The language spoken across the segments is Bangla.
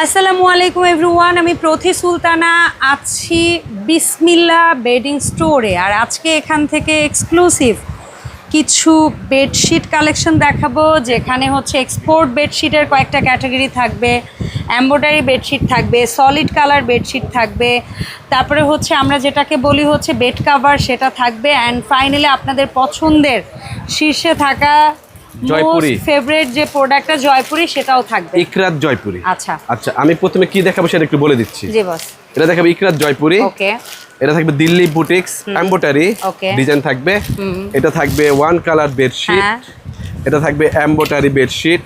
আসসালামু আলাইকুম এভরিওয়ান, আমি প্রথি সুলতানা, আছি বিসমিল্লা বেডিং স্টোরে। আর আজকে এখান থেকে এক্সক্লুসিভ কিছু বেডশিট কালেকশন দেখাবো, যেখানে হচ্ছে এক্সপোর্ট বেডশিটের কয়েকটা ক্যাটাগরি থাকবে, এম্ব্রয়ডারি বেডশিট থাকবে, সলিড কালার বেডশিট থাকবে। তারপরে হচ্ছে আমরা যেটাকে বলি হচ্ছে বেড কাভার, সেটা থাকবে। অ্যান্ড ফাইনালি আপনাদের পছন্দের শীর্ষে থাকা জয়পুরি। ফেভারিট যে প্রোডাক্টটা জয়পুরি সেটাও থাকবে। ইকরাত জয়পুরি। আচ্ছা। আচ্ছা আমি প্রথমে কি দেখাবো সেটা একটু বলে দিচ্ছি। জি বস এটা দেখাবো ইকরাত জয়পুরি। ওকে এটা থাকবে দিল্লি বুটিক্স এম্বোটারি ডিজাইন থাকবে। এটা থাকবে ওয়ান কালার বেডশিট এটা থাকবে এম্বোটারি বেডশিট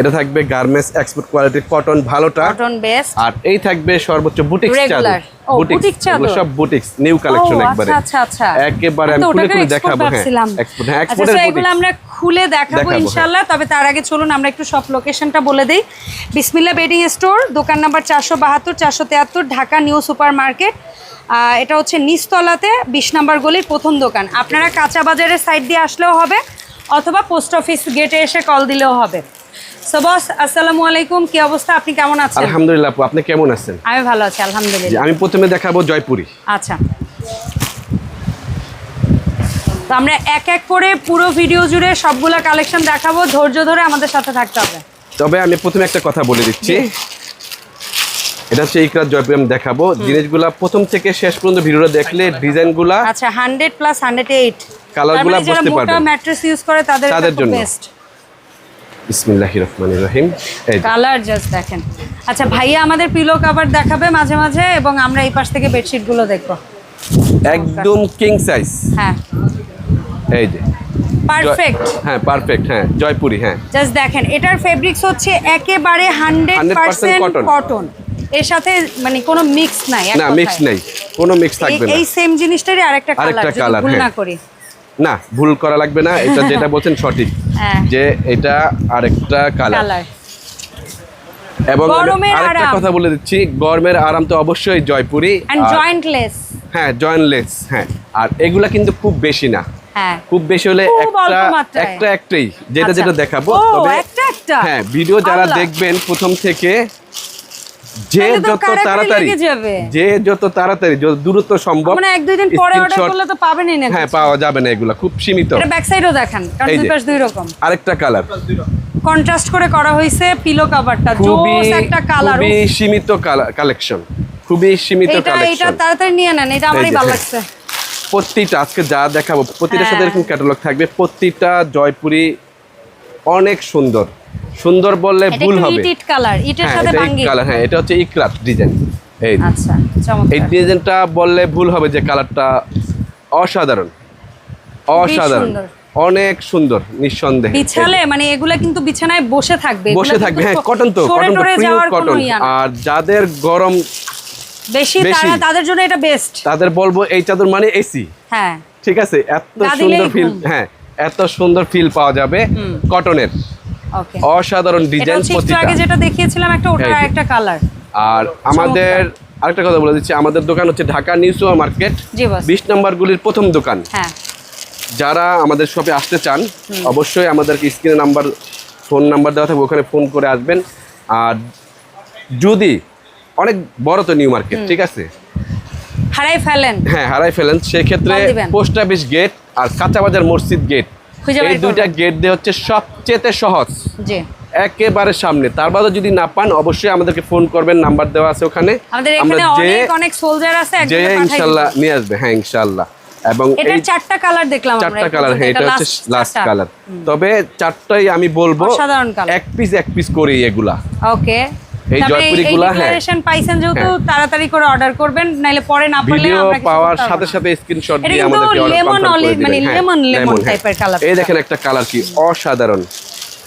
এটা থাকবে গার্মেন্টস এক্সপোর্ট কোয়ালিটির কটন ভালোটা। Cotton best. আর এই থাকবে সর্বোচ্চ Regular. চাদর boutique চাদর। সব বুটিক্স নিউ কালেকশন একবারে। আচ্ছা আচ্ছা আচ্ছা। একেবারে আমি খুলে খুলে দেখাবো হ্যাঁ export, হ্যাঁ আচ্ছা এক্সপোর্টের so এগুলো আমরা খুলে দেখাবো হ্যাঁ। তবে তার আগে চলুন আমরা একটু সব লোকেশনটা বলে দিই। বিসমিল্লা বেডিং স্টোর দোকান নাম্বার চারশো বাহাত্তর চারশো তেহাত্তর ঢাকা নিউ সুপার মার্কেট এটা হচ্ছে নিচতলাতে বিশ নাম্বার গলির প্রথম দোকান। আপনারা কাঁচা বাজারের সাইড দিয়ে আসলেও হবে অথবা পোস্ট অফিস গেটে এসে কল দিলেও হবে। সো বস আসসালামু আলাইকুম। কি অবস্থা? আপনি কেমন আছেন? আলহামদুলিল্লাহ আপু আপনি কেমন আছেন? আমি ভালো আছি আলহামদুলিল্লাহ। আমি প্রথমে দেখাবো জয়পুরি। আচ্ছা। তো আমরা এক এক করে পুরো ভিডিও জুড়ে সবগুলা কালেকশন দেখাবো ধৈর্য ধরে আমাদের সাথে থাকতে হবে। তবে আমি প্রথমে একটা কথা বলে দিচ্ছি। এটা হচ্ছে ইকরাত জয়পুরি আমি দেখাবো। জিনিসগুলা প্রথম থেকে শেষ পর্যন্ত ভিডিওটা দেখলে ডিজাইনগুলা আচ্ছা হান্ড্রেড প্লাস হান্ড্রেড এইট কালারগুলা যারা বুঝতে মোটা পারবেন। ম্যাট্রেস ইউজ করে তাদের তাদের জন্য। বেস্ট বিসমিল্লাহ রহমান রহিম। কালার জাস্ট দেখেন। আচ্ছা ভাইয়া আমাদের পিলো কাভার দেখাবে মাঝে মাঝে এবং আমরা এই পাশ থেকে বেডশিটগুলো দেখব। একদম কিং সাইজ হ্যাঁ। এই যে। পারফেক্ট হ্যাঁ পারফেক্ট হ্যাঁ জয়পুরি হ্যাঁ। জাস্ট দেখেন এটার ফেব্রিক্স হচ্ছে একেবারে হান্ড্রেড 100% পার্সেন্ট কটন এর সাথে মানে কোনো মিক্স নাই না মিক্স। নেই। কোনো মিক্স থাকবে এই- না। এই সেম জিনিসটারই আরেকটা কালার যদি ভুল হ্যাঁ। না করি। না ভুল করা লাগবে না এটা যেটা বলছেন সঠিক। যে এটা আরেকটা কালার এবং গরমের আরেকটা আরাম। কথা বলে দিচ্ছি গরমের আরাম তো অবশ্যই জয়পুরি জয়েন্টলেস হ্যাঁ জয়েন্টলেস হ্যাঁ। আর এগুলা কিন্তু খুব বেশি না। হ্যাঁ। খুব বেশি হলে একটা একটা একটাই যেটা আচ্ছা। যেটা দেখাবো। তবে একটা একটা? হ্যাঁ ভিডিও যারা দেখবেন প্রথম থেকে যে যত তাড়াতাড়ি যে যত তাড়াতাড়ি যত দ্রুত সম্ভব মানে এক দুই দিন পরে অর্ডার করলে তো পাবেনই না হ্যাঁ পাওয়া যাবে না এগুলা খুব সীমিত। এটা ব্যাক সাইডও দেখেন কারণ দুই পাশ দুই রকম। আরেকটা কালার কন্ট্রাস্ট করে করা হয়েছে পিলো কভারটা খুবই জোস একটা কালার খুবই সীমিত কালেকশন খুবই সীমিত এটা এটা তাড়াতাড়ি নিয়ে নেন এটা আমারই ভালো হ্যাঁ। লাগছে। প্রতিটা আজকে যা দেখাবো প্রতিটার সাথে হ্যাঁ। এরকম ক্যাটালগ থাকবে প্রতিটা জয়পুরি অনেক সুন্দর। সুন্দর বললে ভুল হবে। ইট কালার ইটের সাথে এটা বাঙ্গি কালার হ্যাঁ এটা হচ্ছে ইকরাত ডিজাইন এই আচ্ছা এই ডিজাইনটা বললে ভুল হবে যে কালারটা অসাধারণ। অসাধারণ। অনেক সুন্দর নিঃসন্দেহে। বিছালে মানে এগুলা কিন্তু বিছানায় বসে থাকবে। বসে থাকবে হ্যাঁ কটন তো কটন কটন আর যাদের গরম বেশি। তারা তাদের জন্য এটা বেস্ট তাদের বলব এই চাদর মানে এসি হ্যাঁ। ঠিক আছে এত সুন্দর ফিল হ্যাঁ এত সুন্দর ফিল পাওয়া যাবে কটনের অসাধারণ ডিজাইন প্রতিটা। আগে যেটা দেখিয়েছিলাম একটা ওটার একটা কালার আর আমাদের আরেকটা কথা বলে দিচ্ছি আমাদের দোকান হচ্ছে ঢাকা নিউ সুপার মার্কেট। বিশ নম্বর গুলির প্রথম দোকান। হ্যাঁ। যারা আমাদের শপে আসতে চান অবশ্যই আমাদেরকে স্ক্রিনে নাম্বার ফোন নাম্বার দেওয়া থাকবে ওখানে ফোন করে আসবেন। আর যদি অনেক বড় তো নিউ মার্কেট ঠিক আছে? হারাই ফেলেন। হ্যাঁ হারাই ফেলেন। সেক্ষেত্রে পোস্ট অফিস গেট আর কাঁচা বাজার মসজিদ গেট এই দুইটা গেট দিয়ে হচ্ছে সবচেয়ে সহজ। জি। একেবারে সামনে। তার বাদে যদি না পান অবশ্যই আমাদেরকে ফোন করবেন নাম্বার দেওয়া আছে ওখানে। আমাদের এখানে অনেক অনেক সোলজার আছে যে দিব। নিয়ে আসবে। হ্যাঁ ইনশাল্লাহ। এবং এই চারটা কালার দেখলাম আমরা চারটা কালার হ্যাঁ এটা হচ্ছে লাস্ট কালার তবে চারটাই আমি বলব। এক পিস এক পিস করি এগুলা। ওকে এই হ্যাঁ। পাইছেন যেহেতু হ্যাঁ। তাড়াতাড়ি করে অর্ডার করবেন নাইলে পরে না পারলে আমরা পাওয়ার সাথে সাথে স্ক্রিনশট দিয়ে আমাদেরকে অর্ডার কনফার্ম করে মানে হ্যাঁ হ্যাঁ। type এর colour এই দেখেন একটা কালার কি অসাধারণ।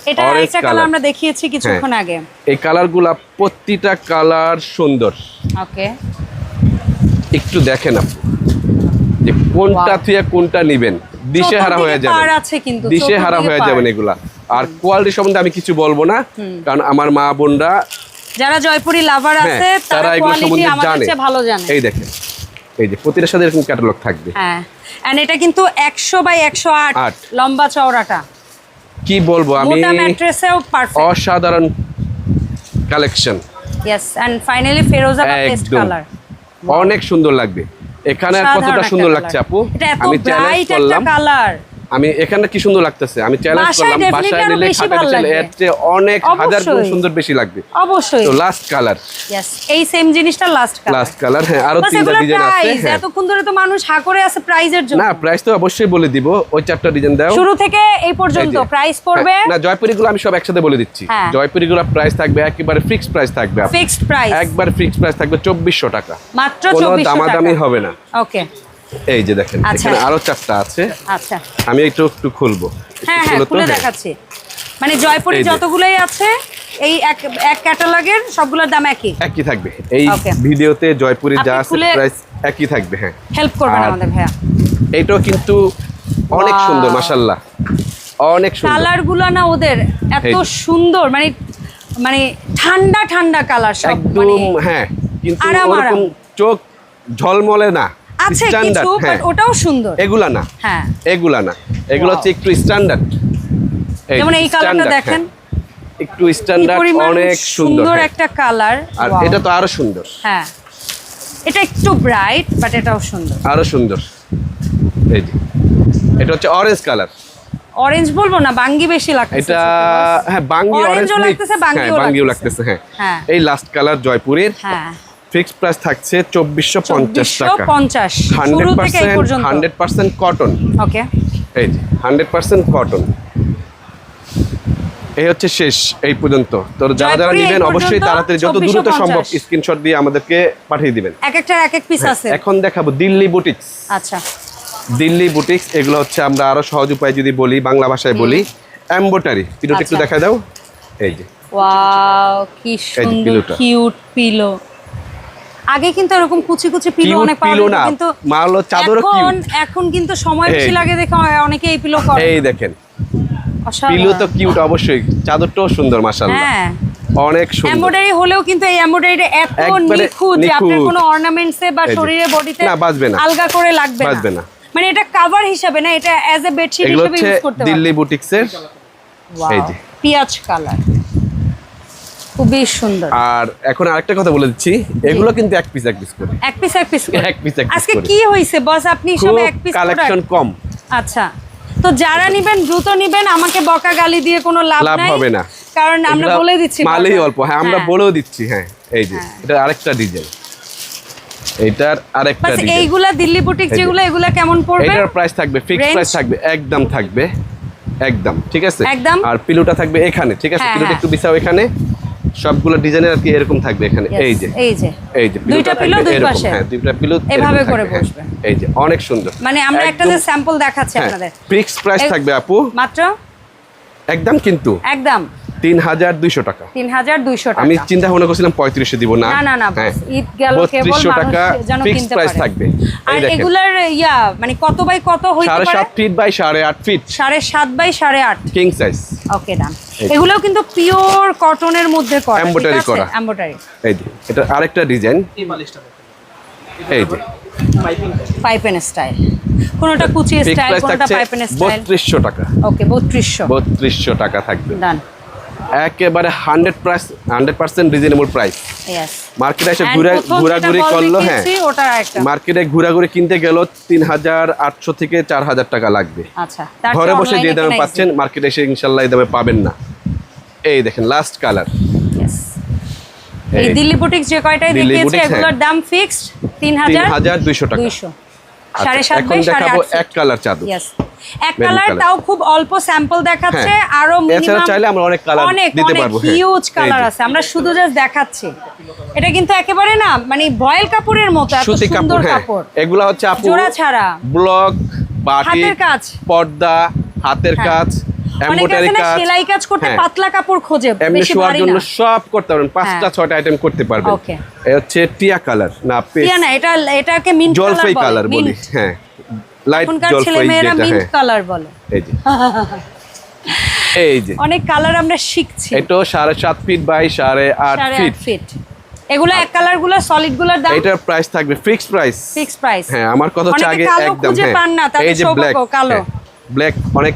এটা কালার আমরা দেখিয়েছি কিছুক্ষণ আগে। এই কালারগুলা প্রতিটা কালার সুন্দর। ওকে একটু দেখেন আপনি যে কোনটা. থেকে কোনটা নিবেন। দিশে হারা হয়ে যাবে আছে কিন্তু, দিশে হারা হয়ে। যাবেন এগুলা। আর কোয়ালিটি সম্বন্ধে আমি কিছু বলব না কারণ আমার মা বোনরা যারা জয়পুরি লাভার হ্যাঁ আছে তারা কোয়ালিটি আমাদের চেয়ে ভালো জানে। এই দেখেন এই যে প্রতিটার সাথে এরকম ক্যাটালগ থাকবে। হ্যাঁ এন্ড এটা কিন্তু একশো বাই একশো আট আট। লম্বা চওড়াটা। কি বলব আমি? মোটা ম্যাট্রেসেও পারফেক্ট অসাধারণ কালেকশন ইয়েস এন্ড ফাইনালি ফেরোজা পেস্ট কালার অনেক সুন্দর লাগবে। এখানে আর কতটা সুন্দর লাগছে আপু? আমি চ্যালেঞ্জ করলাম। কালার আমি এখানে কি সুন্দর লাগতেছে? আমি চ্যালেঞ্জ করলাম বাসায় নিলে নিলে লাগবে। এর চেয়ে অনেক হাজার গুণ সুন্দর বেশি লাগবে। অবশ্যই। তো লাস্ট কালার ইয়েস এই সেম জিনিসটা লাস্ট কালার লাস্ট কালার হ্যাঁ আরও তিনটা ডিজাইন আছে হ্যাঁ। এতক্ষণ ধরে তো মানুষ হা করে আছে প্রাইজের জন্য। না প্রাইস তো অবশ্যই বলে দিব ওই চারটা ডিজাইন দাও। শুরু থেকে এই পর্যন্ত। প্রাইস পড়বে হ্যাঁ, না জয়পুরিগুলো আমি সব একসাথে বলে দিচ্ছি। হ্যাঁ। জয়পুরিগুলো প্রাইস থাকবে একেবারে ফিক্সড প্রাইস থাকবে। ফিক্সড প্রাইস একবার ফিক্সড প্রাইস থাকবে চব্বিশশো টাকা। মাত্র কোনো 2400 দামাদামি হবে না। ওকে এই যে দেখেন আচ্ছা। এখানে আরও চারটা আছে। আচ্ছা। আমি একটু একটু খুলবো। হ্যাঁ হ্যাঁ খুলো হ্যাঁ। দেখাচ্ছি। মানে জয়পুরি। যতগুলোই আছে এই এক এক ক্যাটালগের সবগুলোর দাম একই? একই থাকবে। এই ভিডিওতে জয়পুরি যা আছে প্রাইস একই থাকবে হ্যাঁ। হেল্প করবেন আমাদের ভাইয়া। এইটাও কিন্তু অনেক সুন্দর মাশাল্লাহ অনেক সুন্দর। কালারগুলো না ওদের এত সুন্দর মানে মানে ঠান্ডা ঠান্ডা কালার সব একদম মানে হ্যাঁ কিন্তু ওরকম আরাম। চোখ ঝলমলে না। আছে কিছু হ্যাঁ। বাট ওটাও সুন্দর। এগুলা না। হ্যাঁ। এগুলা না। এগুলো হচ্ছে একটু স্ট্যান্ডার্ড যেমন এই কালারটা দেখেন। একটু স্ট্যান্ডার্ড অনেক সুন্দর হ্যাঁ। একটা কালার আর এটা তো আরও সুন্দর। হ্যাঁ। এটা একটু ব্রাইট বাট এটাও সুন্দর। আরও সুন্দর। এই যে। এটা হচ্ছে অরেঞ্জ কালার অরেঞ্জ বলব না বাঙ্গি বেশি লাগছে এটা হ্যাঁ বাঙ্গি Orange অরেঞ্জ লাগতেছে, বাঙ্গিও হ্যাঁ লাগতেছে। হ্যাঁ। হ্যাঁ। এই লাস্ট কালার জয়পুরের। হ্যাঁ। ফিক্সড প্রাইস থাকছে চব্বিশশো পঞ্চাশ টাকা। Hundred percent hundred percent cotton okay. এই যে হান্ড্রেড পার্সেন্ট কটন এই হচ্ছে শেষ এই পর্যন্ত। তো যারা যারা নেবেন অবশ্যই তাড়াতাড়ি যত দ্রুত সম্ভব স্ক্রিনশট দিয়ে আমাদেরকে পাঠিয়ে দিবেন। এক একটার এক এক পিস আছে। এখন দেখাবো দিল্লি বুটিক্স আচ্ছা। দিল্লি বুটিক্স এগুলো হচ্ছে আমরা আরও সহজ উপায় যদি বলি বাংলা ভাষায় বলি। এম্বোটারি পিলোটা একটু আচ্ছা। দেখা দাও। এই যে। ওয়াও কি সুন্দর কিউট পিলো আগে কিন্তু এরকম কুচি কুচি পিলো অনেক পাওয়া যেত না, কিন্তু মা হলো চাদরও এখন এখন কিন্তু সময় বেশি লাগে দেখে অনেকে এই পিলো করে এই দেখেন। পিলো তো কিউট অবশ্যই। চাদরটাও সুন্দর মাশাআল্লাহ। হ্যাঁ। অনেক সুন্দর। এমব্রয়ডারি হলেও কিন্তু এই এমব্রয়ডারিটা এত নিখুঁত যে আপনার। কোনো অর্নামেন্টসে বা শরীরে বডিতে না, বাজবে না। আলগা করে লাগবে বাজবে না। মানে এটা কভার হিসাবে না এটা অ্যাজ এ বেডশিট হিসেবে ইউজ করতে দিল্লি বুটিক্সের এই যে। পিয়াজ কালার খুবই সুন্দর। আর এখন আরেকটা কথা বলে দিচ্ছি এগুলো কিন্তু এক পিস এক পিস করে। এক পিস এক পিস এক piece এক আজকে কি হয়েছে বস আপনি সব এক পিস কালেকশন কম। আচ্ছা। তো যারা নিবেন দ্রুত নিবেন আমাকে বকা গালি দিয়ে কোনো লাভ লাভ হবে না। কারণ আমরা বলে দিচ্ছি মালই অল্প। হ্যাঁ আমরা হ্যাঁ। বলেও দিচ্ছি হ্যাঁ এই যে এটা আরেকটা ডিজাইন এটার আরেকটা ডিজাইন এইগুলা দিল্লি বুটিক যেগুলো এগুলা কেমন পড়বে? এটার প্রাইস থাকবে ফিক্সড? প্রাইস থাকবে একদম থাকবে একদম ঠিক আছে? একদম? আর পিলোটা থাকবে এখানে ঠিক আছে? হ্যাঁ, পিলোটা হ্যাঁ। একটু বিছাও এখানে। সবগুলো ডিজাইনের আর কি এরকম থাকবে এখানে। এই যে। এই যে। এই যে দুইটা পিলো দুই পাশে। হ্যাঁ দুইটা পিলো এভাবে করে হ্যাঁ। বসবে। এই যে অনেক সুন্দর। মানে আমরা একটা যে স্যাম্পল দেখাচ্ছি আপনাদের। ফিক্স প্রাইস থাকবে আপু। মাত্র? একদম কিন্তু। একদম। তিন হাজার দুইশো টাকা। তিন হাজার দুইশো টাকা। আমি চিন্তা ভাবনা করছিলাম পঁয়ত্রিশে দিব না। না না না হ্যাঁ। ঈদ গেল কেবল টাকা ফিক্সড প্রাইস থাকবে। আর এগুলার ইয়া মানে কত বাই কত হইতে পারে? সাত ফিট বাই সাড়ে আট ফিট সাড়ে সাত বাই সাড়ে আট। কিং সাইজ ওকে ডান এগুলোও কিন্তু পিওর কটনের মধ্যে করা। Embroidery করা। এমব্রয়ডারি এই যে এটা আরেকটা ডিজাইন এই যে। পাইপেন স্টাইল কোনটা কুচি স্টাইল কোনটা পাইপেন স্টাইল বত্রিশশো টাকা। ওকে বত্রিশশো। বত্রিশশো টাকা থাকবে। ডান একেবারে hundred price hundred percent reasonable price. মার্কেটে এসে ঘুরে ঘোরাঘুরি করল হ্যাঁ। মার্কেটে ঘোরাঘুরি কিনতে গেল তিন হাজার আটশো থেকে চার হাজার টাকা লাগবে। আচ্ছা ঘরে বসে যে দামে পাচ্ছেন মার্কেটে এসে ইনশাল্লাহ এই দামে পাবেন না। এই দেখেন লাস্ট কালার এই। দিল্লি বুটিক যে কয়টাই দেখিয়েছে হ্যাঁ। এগুলোর দাম ফিক্সড তিন হাজার দুইশো টাকা। আচ্ছা, এখন দেখাবো এক কালার চাদর। এক কালার তাও খুব অল্প স্যাম্পল দেখাচ্ছে হ্যাঁ। আরও এছাড়া চাইলে আমরা অনেক অনেক দিতে পারব, হ্যাঁ। হিউজ কালার আছে আমরা শুধু জাস্ট দেখাচ্ছি এটা কিন্তু একেবারে না মানে ভয়েল কাপড়ের মতো এত সুন্দর কাপড় হ্যাঁ এগুলা হচ্ছে আপু জোড়া ছাড়া ব্লক বাটি হাতের কাজ। পর্দা হাতের হ্যাঁ। কাজ অনেকে এমব্রয়ডারি কাজ সেলাই কাজ করতে হ্যাঁ। পাতলা কাপড় খোঁজে বেশি ভারী জন্য সব করতে পারবেন পাঁচটা হ্যাঁ। ছয়টা আইটেম করতে পারবেন Okay. হচ্ছে টিয়া কালার না টিয়া না এটা এটাকে মিন্ট কালার বলি হ্যাঁ লাইট জলপাই মিন্ট হ্যাঁ। কালার বলে। এই যে। এই যে। অনেক কালার আমরা শিখছি। সাড়ে সাত ফিট বাই সাড়ে আট ফিট এগুলো এক কালারগুলো সলিডগুলোর দাম? এটার প্রাইস থাকবে ফিক্সড প্রাইস প্রাইস হ্যাঁ আমার কথা হচ্ছে অনেকে আগে একদম হ্যাঁ। পান না, এই যে ব্ল্যাক কালো। ব্ল্যাক অনেক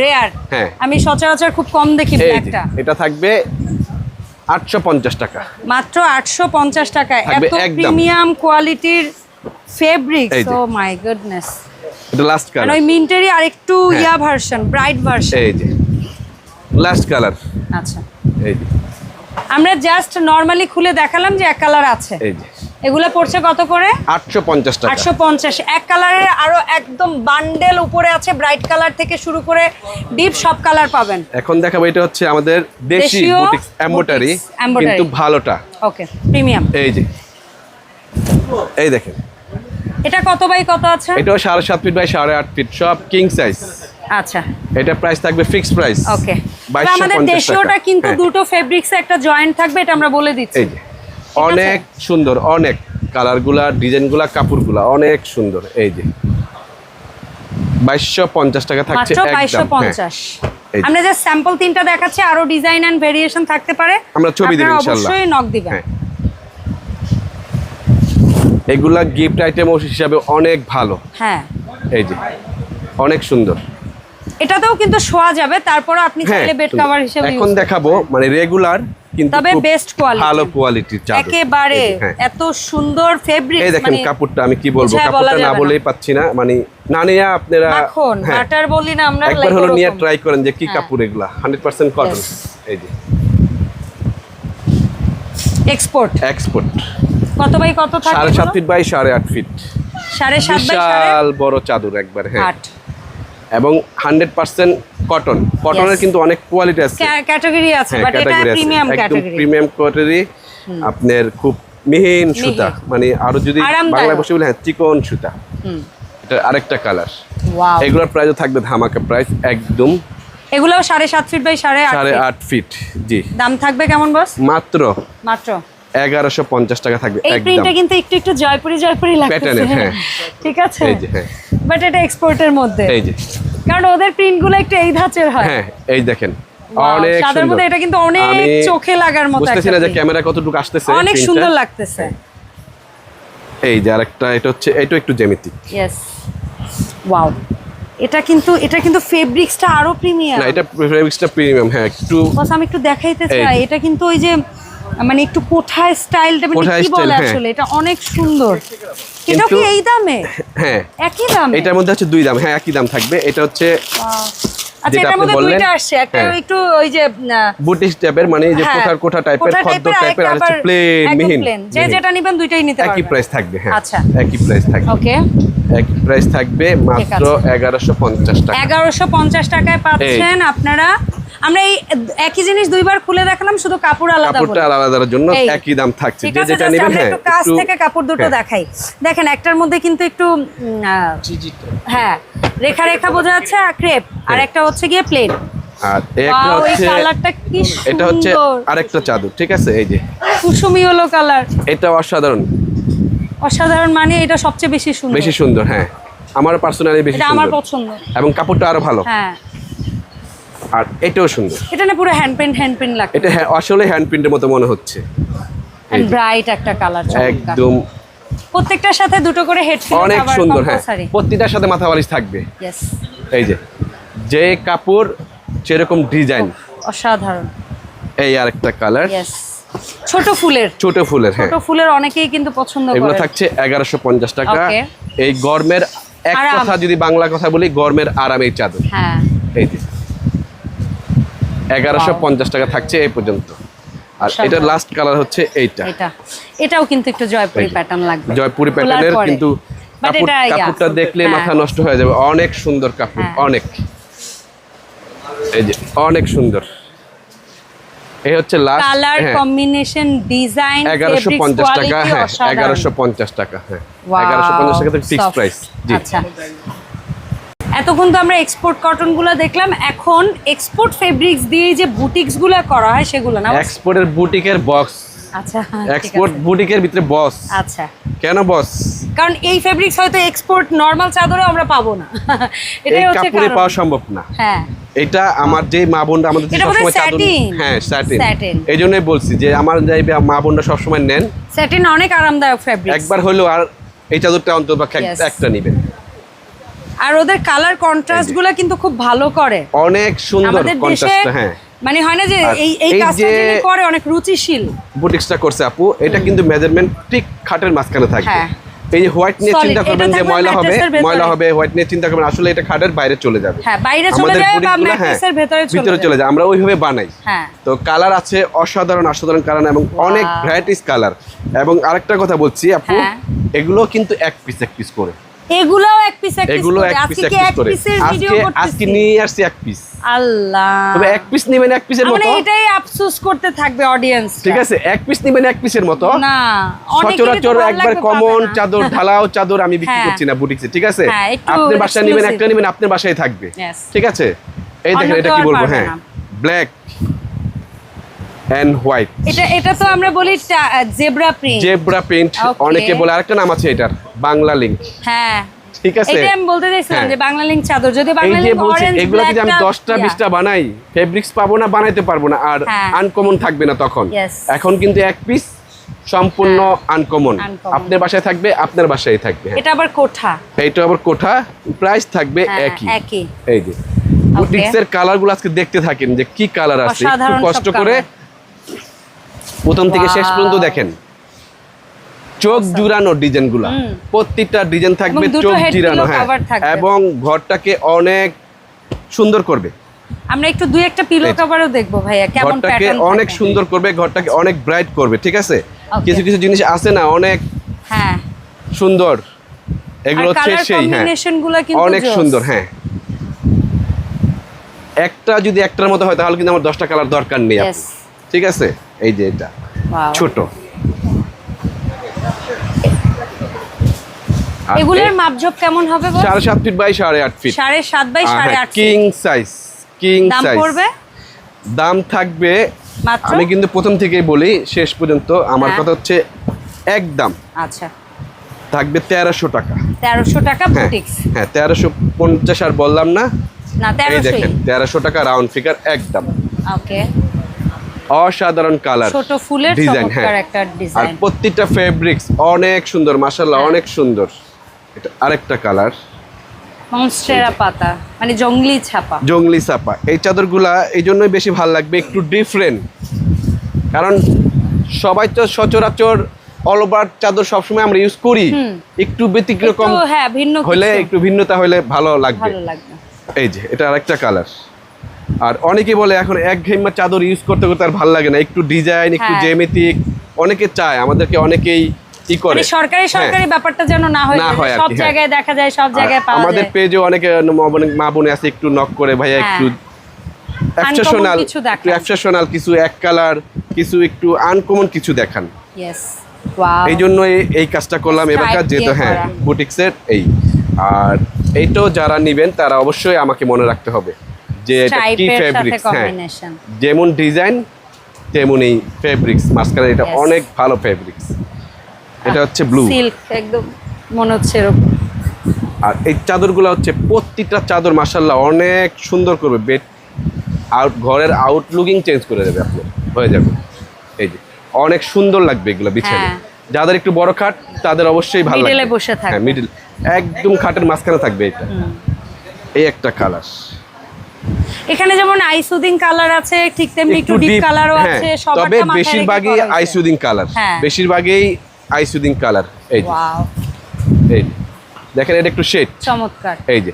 রেয়ার হ্যাঁ। আমি সচরাচর খুব কম দেখি ব্ল্যাকটা এটা থাকবে আটশো পঞ্চাশ টাকা। মাত্র আটশো পঞ্চাশ টাকা। থাকবে এত প্রিমিয়াম কোয়ালিটির ফেব্রিক্স এই ও মাই গুডনেস এটা লাস্ট কালার ওই মিন্টেরই আরেকটু হ্যাঁ। ইয়া ভার্সন ব্রাইট ভার্সন এই যে। লাস্ট কালার আচ্ছা। এই যে। আমরা জাস্ট নর্মালি খুলে দেখালাম যে এক কালার আছে। এই যে। এগুলো পড়ছে কত করে? আটশো পঞ্চাশ টাকা। আটশো পঞ্চাশ। এক কালারের আরও একদম বান্ডেল উপরে আছে ব্রাইট কালার থেকে শুরু করে ডিপ সব কালার পাবেন। এখন দেখাবো এটা হচ্ছে আমাদের দেশি বুটিক্স embroidery। কিন্তু ভালোটা। ওকে প্রিমিয়াম এই যে। এই দেখেন। এটা কত বাই কত আছে? এটাও সাড়ে সাত ফিট বাই সাড়ে আট ফিট সব কিং সাইজ আচ্ছা। এটা প্রাইস থাকবে ফিক্সড প্রাইস ওকে আমাদের দেশীয়টা কিন্তু হ্যাঁ, দুটো ফেব্রিক্স একটা জয়েন্ট থাকবে এটা আমরা বলে দিচ্ছি। এই যে। অনেক সুন্দর অনেক। কালারগুলা ডিজাইনগুলা কাপড়গুলা অনেক সুন্দর। এই যে। বাইশশো পঞ্চাশ টাকা থাকছে বাইশশো একদম। হ্যাঁ। পঞ্চাশ। আমরা যে স্যাম্পল তিনটা দেখাচ্ছি আরও ডিজাইন এন্ড ভেরিয়েশন থাকতে পারে। আমরা ছবি দেব আপনারা ইনশাল্লাহ। অবশ্যই নক দিবেন। হ্যাঁ। এগুলা গিফট আইটেম হিসাবে অনেক ভালো। হ্যাঁ। এই যে অনেক সুন্দর। এটাতেও কিন্তু শোয়া যাবে তারপর আপনি হ্যাঁ চাইলে বেড কভার হিসেবে এখন দেখাবো মানে রেগুলার কিন্তু তবে বেস্ট quality। ভালো কোয়ালিটির চাদর। একেবারে হ্যাঁ। এত সুন্দর ফেব্রিক এই দেখেন কাপড়টা আমি কি বলব? কাপড়টা না বলেই পাচ্ছি না মানে না নিয়ে আপনারা হ্যাঁ, বাটার বলি না আমরা একবার হলো নিয়ে ট্রাই করেন যে কি হ্যাঁ। কাপড় এগুলা হান্ড্রেড পার্সেন্ট কটন এই যে। এক্সপোর্ট এক্সপোর্ট কত বাই কত থাকে সাড়ে সাত ফিট বাই সাড়ে আট ফিট সাড়ে সাত বিশাল বড় চাদর একবার হ্যাঁ। এবং হান্ড্রেড পার্সেন্ট কটন কটনের কিন্তু অনেক কোয়ালিটি আছে। ক্যাটাগরি আছে বাট এটা ক্যাটাগরি প্রিমিয়াম একদম ক্যাটাগরি প্রিমিয়াম কোয়ালিটি আপনার খুব মিহিন সুতা। মানে আরও যদি। বাংলায় বসে বলে হ্যাঁ চিকন সুতা। এটা আরেকটা কালার এগুলোর প্রাইসও থাকবে ধামাকা প্রাইস একদম। এগুলো সাড়ে সাত ফিট বাই সাড়ে সাড়ে আট ফিট জি। দাম থাকবে কেমন বস মাত্র। মাত্র। এগারোশো পঞ্চাশ টাকা থাকবে এই প্রিন্টটা কিন্তু একটু একটু জয়পুরি জয়পুরি হ্যাঁ। ঠিক আছে? এই যে হ্যাঁ। বাট এটা এক্সপোর্টের মধ্যে। এই যে। কারণ ওদের প্রিন্টগুলো একটু এই ধাঁচের হয়। হ্যাঁ এই দেখেন। Wow, অনেক সাদার মধ্যে এটা কিন্তু অনেক চোখে লাগার মতো বুঝতেছি না যে ক্যামেরা কতটুকু আসতেছে অনেক সুন্দর লাগতেছে। এই যে আরেকটা এটা হচ্ছে এটা একটু জ্যামিতিক। ইয়েস ওয়াও এটা কিন্তু এটা কিন্তু ফেব্রিক্সটা আরও প্রিমিয়াম না এটা ফেব্রিক্সটা প্রিমিয়াম হ্যাঁ একটু বস আমি একটু দেখাইতে চাই। এটা কিন্তু ওই যে মানে একটু কোঠায় স্টাইলটা মানে কি বলে হ্যাঁ। আসলে? এটা অনেক সুন্দর। এটা কি এই দামে? হ্যাঁ। একই দামে? এটার মধ্যে হচ্ছে দুই দাম। হ্যাঁ একই দাম থাকবে। এটা হচ্ছে আচ্ছা এটার মধ্যে দুইটা আসছে। একটা হ্যাঁ। একটু ওই যে বুটিশ টাইপের মানে যে হ্যাঁ, কোঠার কোঠা টাইপের কোঠা খদ্দ টাইপের, আর হচ্ছে প্লেন মিহিন। যে যেটা নিবেন দুইটাই নিতে একই প্রাইস থাকবে হ্যাঁ। আচ্ছা। একই প্রাইস থাকবে। ওকে। একই প্রাইস থাকবে মাত্র এগারোশো পঞ্চাশ টাকা। এগারোশো পঞ্চাশ টাকায় পাচ্ছেন আপনারা আমরা এই একই জিনিস দুইবার খুলে দেখালাম শুধু কাপড় আলাদা কাপড়টা। আলাদার জন্য একই দাম থাকছে। যে যেটা নেবেন হ্যাঁ একটু কাছ থেকে কাপড় দুটো হ্যাঁ। দেখাই। দেখেন একটার মধ্যে কিন্তু একটু হ্যাঁ রেখা রেখা বোঝা যাচ্ছে আর ক্রেপ। আর। একটা হচ্ছে গিয়ে প্লেন আর একটা হচ্ছে কালারটা কি সুন্দর এটা হচ্ছে সুন্দর। আরেকটা চাদর ঠিক আছে? এই যে। কুসুমি হলো কালার এটা অসাধারণ। অসাধারণ মানে এটা সবচেয়ে বেশি সুন্দর। বেশি সুন্দর হ্যাঁ। আমার পার্সোনালি বেশি এটা আমার পছন্দ। এবং কাপড়টা আরও ভালো। হ্যাঁ। আর এটাও সুন্দর। এটা না পুরো হ্যান্ড প্রিন্ট হ্যান্ড প্রিন্ট লাগে এটা হ্যাঁ আসলে হ্যান্ড প্রিন্টের মতো মনে হচ্ছে। যে, ব্রাইট একটা কালার একদম। প্রত্যেকটার সাথে দুটো করে হেডফোন অনেক সুন্দর হ্যাঁ। প্রতিটার সাথে মাথা বালিশ থাকবে এই যে যে কাপড় সেরকম ডিজাইন অসাধারণ। এই আরেকটা কালার ছোট ফুলের। ছোট ফুলের হ্যাঁ। ছোট ফুলের অনেকেই কিন্তু পছন্দ করে। এগুলো থাকছে এগারোশো পঞ্চাশ টাকা। Okay. এই গরমের এক কথা যদি বাংলা কথা বলি গরমের আরাম এই চাদর। হ্যাঁ। এই যে। এগারোশো পঞ্চাশ টাকা থাকছে এই পর্যন্ত। আর এটা লাস্ট কালার হচ্ছে এইটা। এটাও কিন্তু একটু জয়পুরি প্যাটার্ন লাগবে। জয়পুরি প্যাটার্নের কিন্তু কাপড়টা দেখলে হ্যাঁ। মাথা নষ্ট হয়ে যাবে। অনেক সুন্দর কাপড় হ্যাঁ। অনেক। এই যে অনেক সুন্দর। এই হচ্ছে লাস্ট কালার কম্বিনেশন ডিজাইন এগারোশো পঞ্চাশ টাকা হ্যাঁ এগারোশো পঞ্চাশ টাকা হ্যাঁ। এগারোশো পঞ্চাশ টাকা থেকে ফিক্স প্রাইস জি। আচ্ছা। এতক্ষণ তো আমরা এক্সপোর্ট কটনগুলো দেখলাম এখন এক্সপোর্ট ফেব্রিক্স দিয়ে যে বুটিক্সগুলো করা হয় সেগুলো না? এক্সপোর্টের বুটিকের বক্স আচ্ছা এক্সপোর্ট। বুটিকের ভিতরে বস আচ্ছা। কেন বস কারণ এই ফেব্রিক্স হয়তো এক্সপোর্ট নর্মাল চাদরে আমরা পাবো না। এটাই হচ্ছে কাপড়ে। পাওয়া সম্ভব না। হ্যাঁ। এটা আমার যে মা বোনরা আমাদের সবসময় চাদর হ্যাঁ স্যাটিন। এই জন্যই বলছি যে আমার যে মা বোনরা সবসময় নেন। স্যাটিন অনেক আরামদায়ক ফেব্রিক্স একবার হলেও আর এই চাদরটা অন্তত. একটা নিবেন। আর ওদের কালার কন্ট্রাস্টগুলো কিন্তু খুব ভালো করে। অনেক সুন্দর আমাদের দেশে কন্ট্রাস্ট হ্যাঁ। মানে হয় না যে এই এই কাজটা যিনি করে অনেক রুচিশীল। বুটিক্সটা করছে আপু এটা কিন্তু মেজারমেন্ট ঠিক খাটের মাঝখানে থাকবে। হ্যাঁ। এই যে হোয়াইট নিয়ে চিন্তা করবেন যে ময়লা হবে ময়লা হবে হোয়াইট নিয়ে চিন্তা করবেন আসলে এটা খাটের বাইরে চলে যাবে। হ্যাঁ বাইরে চলে যায় বা ম্যাট্রেসের ভেতরে চলে ভিতরে চলে যায়। আমরা ওইভাবে বানাই। হ্যাঁ। তো কালার আছে অসাধারণ অসাধারণ কালার এবং অনেক ভ্যারাইটিস কালার এবং আরেকটা কথা বলছি আপু। এগুলো কিন্তু এক পিস এক পিস করে। এগুলাও এক পিস এক পিস এগুলো এক পিস এক পিস করে? আজকে আজকে নিয়ে আসছি এক পিস আল্লাহ। তবে এক পিস নেবেন এক পিসের মানে মতো? এটাই আফসোস করতে থাকবে অডিয়েন্স ঠিক আছে এক পিস নেবেন এক পিসের মতো? না সচরাচর একবার কমন চাদর ঢালাও চাদর আমি বিক্রি হ্যাঁ। করছি না বুটিক্সে ঠিক আছে? হ্যাঁ, আপনি বাসায় নেবেন একটা নেবেন আপনার বাসায় থাকবে। ঠিক আছে? এই দেখেন এটা কি বলব? হ্যাঁ। ব্ল্যাক এন্ড হোয়াইট এটা এটা তো আমরা বলি জেব্রা প্রিন্ট জেব্রা প্রিন্ট অনেকে বলে আরেকটা নাম আছে এটার বাংলা লিংক হ্যাঁ। ঠিক আছে? এটা আমি বলতে চাইছিলাম হ্যাঁ। যে বাংলা লিঙ্ক চাদর যদি বাংলা বলছি অরেঞ্জ এগুলো যদি আমি দশটা বিশটা বানাই? ফেব্রিক্স পাবো না বানাইতে পারব না আর হ্যাঁ। আনকমন থাকবে না তখন। এখন কিন্তু এক পিস সম্পূর্ণ আনকমন আপনার বাসায় থাকবে আপনার বাসায় থাকবে হ্যাঁ। এটা আবার কোঠা। এইটা আবার কোঠা প্রাইস থাকবে হ্যাঁ, একই। একই। এই যে। বুটিক্সের কালারগুলো আজকে দেখতে থাকেন যে কি কালার আছে কষ্ট করে। প্রথম থেকে শেষ পর্যন্ত দেখেন। চোখ জুড়ানো ডিজাইনগুলো। প্রত্যেকটা ডিজাইন থাকবে চোখ জুড়ানো হ্যাঁ। এবং ঘরটাকে অনেক সুন্দর করবে। আমরা একটু দুই একটা পিলো কভারও দেখব ভাইয়া। কেমন ঘরটাকে প্যাটার্ন অনেক সুন্দর করবে ঘরটাকে অনেক ব্রাইট করবে ঠিক আছে? কিছু কিছু জিনিস আছে না অনেক হ্যাঁ। সুন্দর। এগুলো হচ্ছে সেই হ্যাঁ। অনেক সুন্দর হ্যাঁ। একটা যদি একটার মতো হয় তাহলে কিন্তু আমার দশটা কালার দরকার নেই ঠিক আছে? এই যে এটা। ছোট। এগুলোর মাপঝোপ কেমন হবে সাড়ে সাত ফিট বাই সাড়ে আট ফিট সাড়ে সাত বাই সাড়ে আট কিং সাইজ কিং সাইজ পড়বে? দাম থাকবে আমি কিন্তু প্রথম থেকেই বলি শেষ পর্যন্ত। আমার হ্যাঁ। কথা হচ্ছে একদম আচ্ছা। থাকবে তেরোশো টাকা। তেরোশো টাকা হ্যাঁ বুটিক্স। হ্যাঁ তেরোশো পঞ্চাশ আর বললাম না? না দেখেন তেরোশো টাকা রাউন্ড ফিগার একদম ওকে অসাধারণ কালার ছোট ফুলের ডিজাইন হ্যাঁ। একটা আর প্রত্যেকটা ফেব্রিক্স অনেক সুন্দর মাশাল্লাহ হ্যাঁ। অনেক সুন্দর। এটা আরেকটা কালার মনস্টেরা পাতা মানে জঙ্গলি ছাপা। জঙ্গলি চাপা এই চাদরগুলা এই জন্যই বেশি ভালো লাগবে একটু ডিফারেন্ট কারণ সবাই তো সচরাচর অল ওভার চাদর সবসময় আমরা ইউজ করি। একটু ব্যতিক্রম হ্যাঁ হলে একটু ভিন্নতা হলে ভালো লাগবে। এই যে এটা আরেকটা কালার আর অনেকে বলে এখন এক ঘেমা চাদর ইউজ করতে করতে আর ভালো লাগে না একটু ডিজাইন একটু। জ্যামিতিক অনেকে চায় আমাদেরকে অনেকেই ই করে। মানে সরকারি হ্যাঁ। সরকারি ব্যাপারটা যেন না হয় সব কি, হ্যাঁ। জায়গায় দেখা যায় সব জায়গায় পাওয়া আমাদের পেজে অনেকে মা বোনে- আছে একটু নক করে ভাইয়া হ্যাঁ। একটু এক্সেপশনাল একটু এক্সেপশনাল কিছু এক কালার কিছু একটু আনকমন কিছু দেখান। ইয়েস এই জন্য এই- কাজটা করলাম এবারকার যেহেতু হ্যাঁ বুটিক্সের এই। আর এইটাও যারা নিবেন তারা অবশ্যই আমাকে মনে রাখতে হবে। যে কি ফেব্রিক্স হ্যাঁ যেমন ডিজাইন তেমন এই ফেব্রিক্স মাঝখানে এটা অনেক ভালো ফেব্রিক্স এটা হচ্ছে ব্লু সিল্ক একদম মনে হচ্ছে এরকম। আর এই চাদরগুলো হচ্ছে প্রত্যেকটা চাদর মাসাল্লাহ অনেক সুন্দর করবে। বেড আউট ঘরের আউটলুকিং চেঞ্জ করে দেবে আপনার হয়ে যাবে। এই যে অনেক সুন্দর লাগবে এগুলো বিছানে। হ্যাঁ। যাদের একটু বড় খাট তাদের অবশ্যই ভালো লাগবে। বসে থাকবে। হ্যাঁ মিডল একদম খাটের মাঝখানে থাকবে এটা। এই একটা কালার এখানে যেমন আইসুদিং কালার আছে ঠিক তেমনি একটু ডিপ কালারও হ্যাঁ, আছে তবে বেশিরভাগই। আইসুদিং কালার হ্যাঁ। বেশিরভাগই আইসুদিং কালার এই যে। ওয়াও এই দেখেন এটা একটু শেড চমৎকার। এই যে।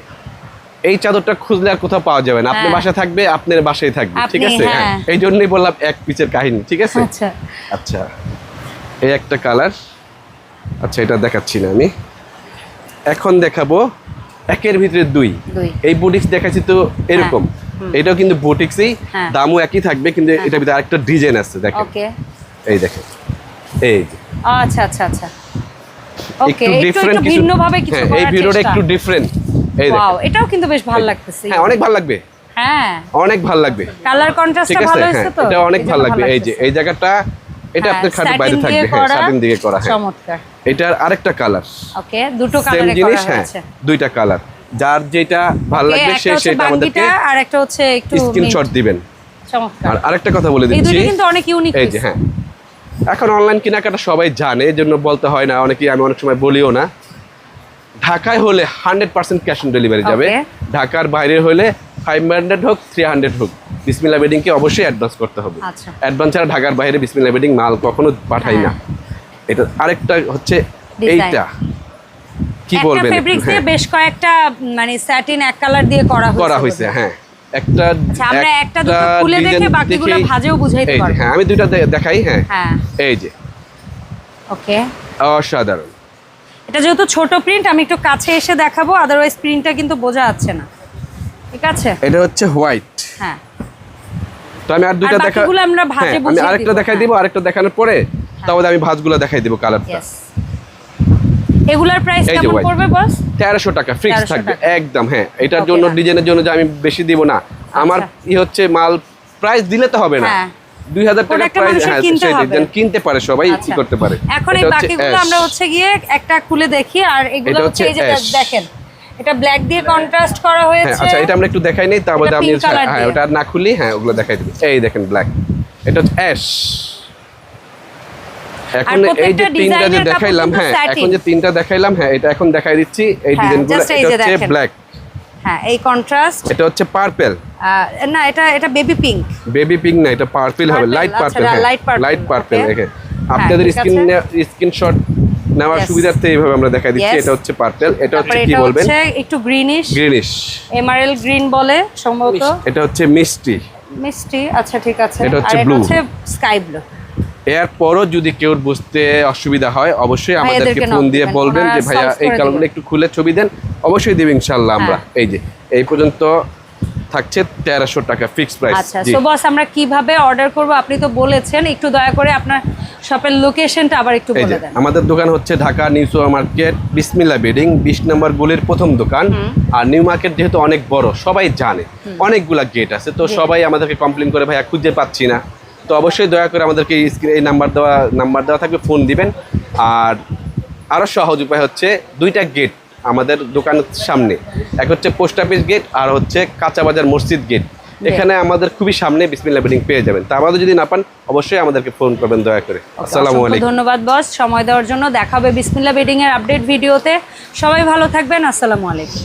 এই চাদরটা খুঁজলে আর কোথাও পাওয়া যাবে না। আপনার হ্যাঁ। বাসায় থাকবে আপনার বাসায় থাকবে ঠিক আছে? এই জন্যই বললাম এক পিচের কাহিনী ঠিক আছে? আচ্ছা। আচ্ছা। এই একটা কালার আচ্ছা এটা দেখাচ্ছি না আমি। এখন দেখাবো একের ভিতরে দুই। এই বুটিক্স দেখাচ্ছি তো এরকম। এটাও কিন্তু বুটিক্সই হ্যাঁ। দামও একই থাকবে কিন্তু এটার ভিতরে আরেকটা ডিজাইন আছে দেখেন। ওকে। এই দেখেন। এই যে। আচ্ছা আচ্ছা আচ্ছা। ওকে একটু ডিফারেন্ট কিছু হ্যাঁ, এই ভিডিওটা একটু ডিফারেন্ট এই দেখেন। এটাও কিন্তু বেশ ভালো লাগতেছে। হ্যাঁ অনেক ভালো লাগবে। হ্যাঁ। অনেক ভালো লাগবে। কালার কন্ট্রাস্টটা ভালো হ্যাঁ হয়েছে তো? এটা অনেক ভালো লাগবে। এই যে এই জায়গাটা এটা হ্যাঁ, আপনার খাটের বাইরে থাকবে হ্যাঁ সাটিন দিকে করা হ্যাঁ। চমৎকার। এটার আরেকটা কালার ওকে দুটো কালারে করা জিনিস হ্যাঁ হয়েছে। দুইটা কালার যার যেটা ভালো লাগবে সে সেটা আমাদেরকে আর একটা হচ্ছে একটু স্ক্রিনশট দিবেন। চমৎকার। আর আরেকটা কথা বলে এই দিচ্ছি। দুটো কিন্তু অনেক ইউনিক এই যে হ্যাঁ। এখন অনলাইন কেনাকাটা সবাই জানে এই জন্য বলতে হয় না অনেকেই আমি অনেক সময় বলিও না। ঢাকায় হলে hundred percent cash on delivery যাবে। ঢাকার বাইরে হলে ফাইভ হান্ড্রেড হোক থ্রি হান্ড্রেড হোক বিসমিল্লা বেডিংকে অবশ্যই অ্যাডভান্স করতে হবে। আচ্ছা। অ্যাডভান্স ছাড়া ঢাকার বাইরে বিসমিল্লা বেডিং মাল কখনো পাঠাই না। এটা আরেকটা হচ্ছে এইটা। কি বলবেন? দিয়ে হ্যাঁ, বেশ কয়েকটা মানে স্যাটিন এক কালার দিয়ে করা হয়েছে করা হয়েছে হ্যাঁ। একটা আচ্ছা, আমরা একটা দুটো খুলে দেখে বাকিগুলো ভাজেও বুঝাইতে পারব। হ্যাঁ আমি দুইটা দেখাই হ্যাঁ। হ্যাঁ। এই যে। ওকে। অসাধারণ। এটা যেহেতু ছোট প্রিন্ট আমি একটু কাছে এসে দেখাবো আদারওয়াইজ প্রিন্টটা কিন্তু বোঝা যাচ্ছে না। ঠিক আছে? এটা হচ্ছে হোয়াইট। হ্যাঁ। তো আমি আর দুইটা দেখা বাকিগুলো আমরা ভাঁজে হ্যাঁ, আমি আরেকটা দেখাই হ্যাঁ। দিব আরেকটা দেখানোর পরে তাহলে আমি ভাঁজগুলো দেখাই দিব কালারটা এগুলার প্রাইস কেমন। পড়বে বস তেরোশো টাকা ফিক্স থাকবে। একদম হ্যাঁ। এটার জন্য ডিজাইনের জন্য যে আমি বেশি দিব না। আমার ই হচ্ছে মাল প্রাইস দিলে তো হবে না। হ্যাঁ। দুই হাজার টাকা প্রাইস হ্যাঁ কিনতে পারে সবাই কি আচ্ছা। করতে পারে। এখন এই হচ্ছে বাকিগুলো আমরা হচ্ছে গিয়ে একটা খুলে দেখি আর এগুলো হচ্ছে এই যে দেখেন। এটা ব্ল্যাক দিয়ে কন্ট্রাস্ট করা হ্যাঁ হয়েছে। আচ্ছা এটা আমরা একটু দেখাই নেই তারপরে আমি হ্যাঁ ওটা না খুলি হ্যাঁ ওগুলো দেখাই দিবি। এই দেখেন ব্ল্যাক এটা হচ্ছে অ্যাশ এখন এই যে তিনটা যে দেখাইলাম হ্যাঁ এখন যে তিনটা দেখাইলাম হ্যাঁ এটা এখন দেখাই দিচ্ছি এই হ্যাঁ, ডিজাইনগুলো এটা হচ্ছে ব্ল্যাক হ্যাঁ এই কন্ট্রাস্ট এটা হচ্ছে পার্পেল না এটা এটা বেবি পিঙ্ক বেবি পিঙ্ক না এটা পার্পল হবে light purple light purple okay. দেখে আপনাদের স্ক্রিন। স্ক্রিনশট নেওয়ার. সুবিধার্থে এইভাবে আমরা দেখাই দিচ্ছি এটা হচ্ছে পার্পল এটা হচ্ছে কি এটা বলবেন? হচ্ছে একটু গ্রিনিশ গ্রিনিশ এমারেল গ্রিন বলে সম্ভবত। এটা হচ্ছে মিষ্টি। মিষ্টি আচ্ছা ঠিক আছে। এটা হচ্ছে হচ্ছে স্কাই ব্লু এরপরও যদি কেউ বুঝতে অসুবিধা হয় অবশ্যই আমাদেরকে ফোন দিয়ে বলবেন যে ভাইয়া এই করে কালারগুলো একটু খুলে ছবি দেন। অবশ্যই দেব ইনশাল্লাহ আমরা। হ্যাঁ। এই যে এই পর্যন্ত থাকছে তেরোশো টাকা ফিক্সড প্রাইস আচ্ছা সো বস আমরা কীভাবে অর্ডার করব? আপনি তো বলেছেন একটু দয়া করে আপনার শপের লোকেশনটা আবার একটু বলে দেন। আমাদের দোকান হচ্ছে Dhaka new super market Bismillah bedding বিশ নম্বর গলির প্রথম দোকান। আর নিউ মার্কেট যেহেতু অনেক বড় সবাই জানে। অনেকগুলা গেট আছে তো সবাই আমাদেরকে কমপ্লেন করে ভাইয়া খুঁজে পাচ্ছি না। তো অবশ্যই দয়া করে আমাদেরকে এই এই নাম্বার দেওয়া নাম্বার দেওয়া থাকবে ফোন দিবেন। আর আরও সহজ উপায় হচ্ছে দুইটা গেট আমাদের দোকানের সামনে। এক হচ্ছে পোস্ট অফিস গেট আর হচ্ছে কাঁচাবাজার মসজিদ গেট এখানে আমাদের খুবই সামনে বিসমিল্লা বিল্ডিং পেয়ে যাবেন। তা আমাদের যদি না পান অবশ্যই আমাদেরকে ফোন করবেন দয়া করে। আসসালামু আলাইকুম। ধন্যবাদ বস সময় দেওয়ার জন্য দেখাবে বিসমিল্লা বিল্ডিং এর আপডেট ভিডিওতে সবাই ভালো থাকবেন আসসালামু আলাইকুম।